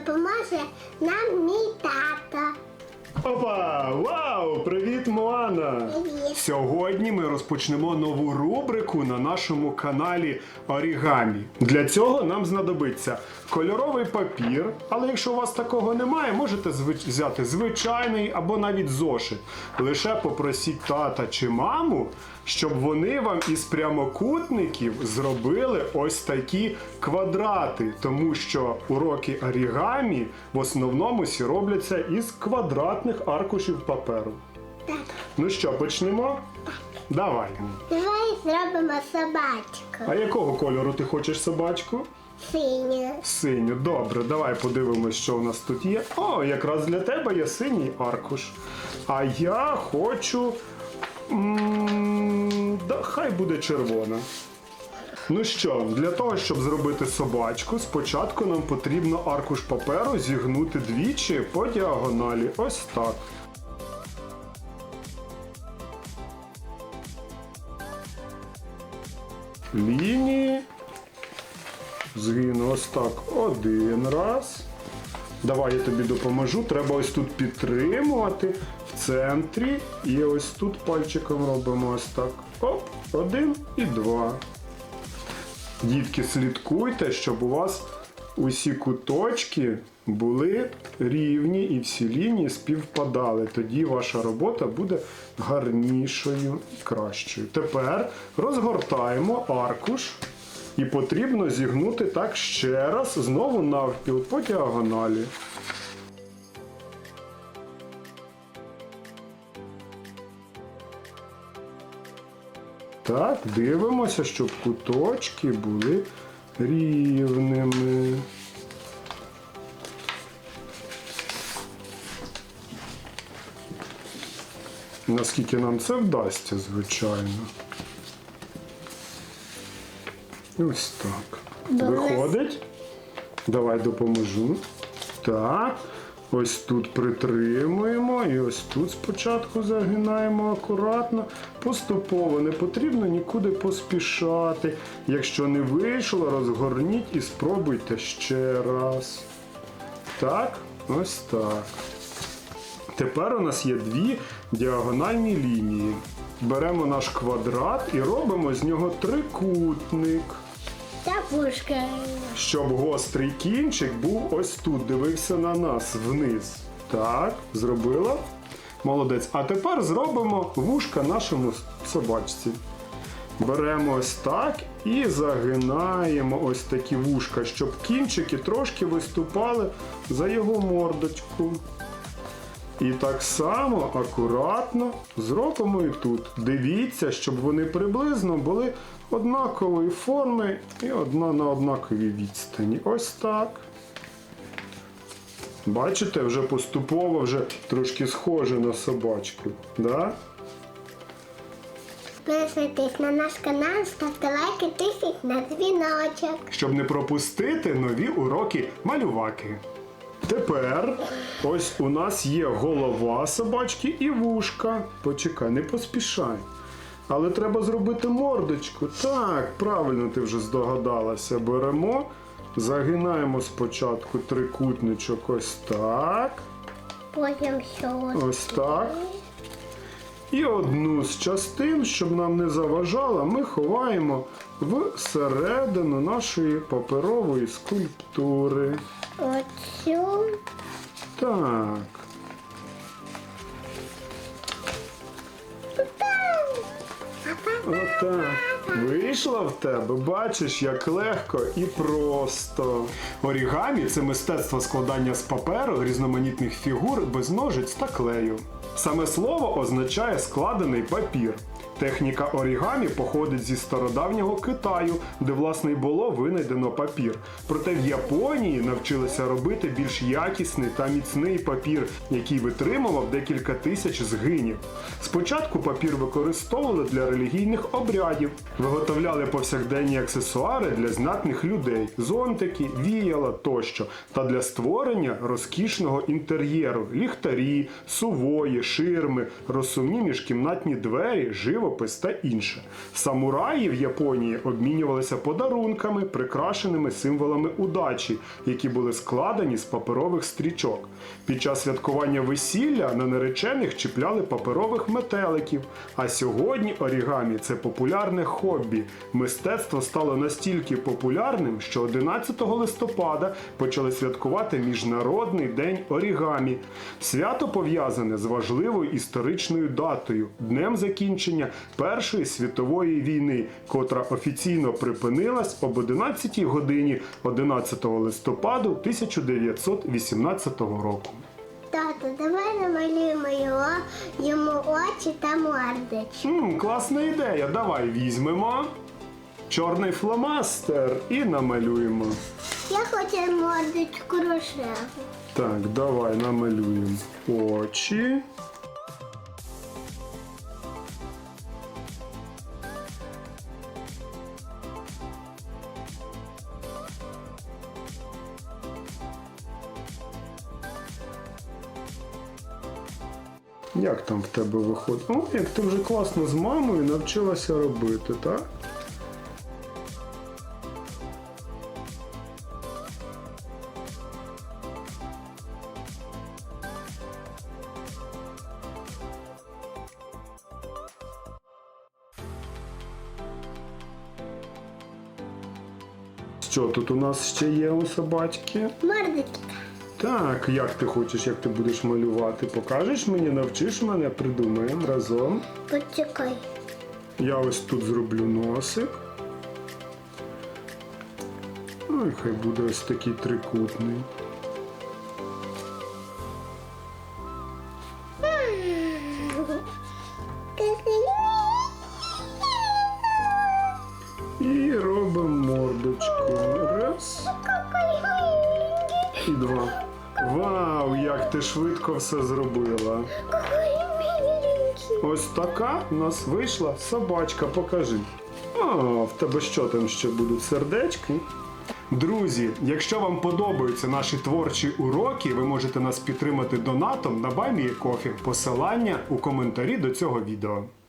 допоможе нам мій Сьогодні ми розпочнемо нову рубрику на нашому каналі Орігамі. Для цього нам знадобиться кольоровий папір, але якщо у вас такого немає, можете взяти звичайний або навіть зошит. Лише попросіть тата чи маму, щоб вони вам із прямокутників зробили ось такі квадрати, тому що уроки орігамі в основному всі робляться із квадратних аркушів паперу. Так. Ну що, почнемо? Давай. Давай зробимо собачку. А якого кольору ти хочеш собачку? Синю. Синю. Добре, давай подивимось, що у нас тут є. О, якраз для тебе є синій аркуш. А я хочу. м, Да, хай буде червона. Ну що, для того, щоб зробити собачку, спочатку нам потрібно аркуш паперу зігнути двічі по діагоналі. Ось так. Лінії. Згину ось так один раз. Давай я тобі допоможу. Треба ось тут підтримувати в центрі. І ось тут пальчиком робимо ось так. Оп, один і два. Дітки, слідкуйте, щоб у вас усі куточки були рівні і всі лінії співпадали. Тоді ваша робота буде гарнішою і кращою. Тепер розгортаємо аркуш. І потрібно зігнути так ще раз, знову навпіл по діагоналі. Так, дивимося, щоб куточки були рівними. Наскільки нам це вдасться, звичайно. Ось так. Виходить. Давай допоможу. Так. Ось тут притримуємо і ось тут спочатку загинаємо акуратно. Поступово не потрібно нікуди поспішати. Якщо не вийшло, розгорніть і спробуйте ще раз. Так, ось так. Тепер у нас є дві діагональні лінії. Беремо наш квадрат і робимо з нього трикутник. Та вушка. Щоб гострий кінчик був ось тут, дивився на нас вниз. Так, зробила. Молодець. А тепер зробимо вушка нашому собачці. Беремо ось так і загинаємо ось такі вушка, щоб кінчики трошки виступали за його мордочку. І так само акуратно зробимо і тут. Дивіться, щоб вони приблизно були однакової форми і одна на однаковій відстані. Ось так. Бачите, вже поступово вже трошки схоже на собачку. Да? Підписуйтесь на наш канал, ставте лайки, тисніть на дзвіночок. щоб не пропустити нові уроки малюваки. Тепер ось у нас є голова собачки і вушка. Почекай, не поспішай. Але треба зробити мордочку. Так, правильно ти вже здогадалася. Беремо, загинаємо спочатку трикутничок ось так. Потім що? Ось так. І одну з частин, щоб нам не заважала, ми ховаємо всередину нашої паперової скульптури. Оцю. Так. Отак. Вийшло в тебе, бачиш, як легко і просто. Орігамі це мистецтво складання з паперу різноманітних фігур без ножиць та клею. Саме слово означає складений папір. Техніка орігамі походить зі стародавнього Китаю, де власне й було винайдено папір. Проте в Японії навчилися робити більш якісний та міцний папір, який витримував декілька тисяч згинів. Спочатку папір використовували для релігійних обрядів, виготовляли повсякденні аксесуари для знатних людей, зонтики, віяла тощо, та для створення розкішного інтер'єру, ліхтарі, сувої, ширми, розсувні міжкімнатні двері, живопис живопис та інше. Самураї в Японії обмінювалися подарунками, прикрашеними символами удачі, які були складені з паперових стрічок. Під час святкування весілля на наречених чіпляли паперових метеликів. А сьогодні орігамі це популярне хобі. Мистецтво стало настільки популярним, що 11 листопада почали святкувати Міжнародний день орігамі. Свято пов'язане з важливою історичною датою днем закінчення Першої світової війни, котра офіційно припинилась об 11 годині 11 листопаду 1918 року. Тато, давай намалюємо його, йому очі та мордочку. М, класна ідея. Давай візьмемо чорний фломастер і намалюємо. Я хочу мордочку рожеву. Так, давай намалюємо очі. Як там в тебе виходить? О, як ти вже класно з мамою навчилася робити, так? Що тут у нас ще є у собачки? Мордочка. Так, як ти хочеш, як ти будеш малювати? Покажеш мені, навчиш мене, придумаємо разом. Почекай. Я ось тут зроблю носик. Ну і хай буде ось такий трикутний. І робимо мордочку. Раз і два. Вау, як ти швидко все зробила. Ось така у нас вийшла собачка, покажи. А, в тебе що там ще будуть сердечки? Друзі, якщо вам подобаються наші творчі уроки, ви можете нас підтримати донатом на Баймі Кофі. Посилання у коментарі до цього відео.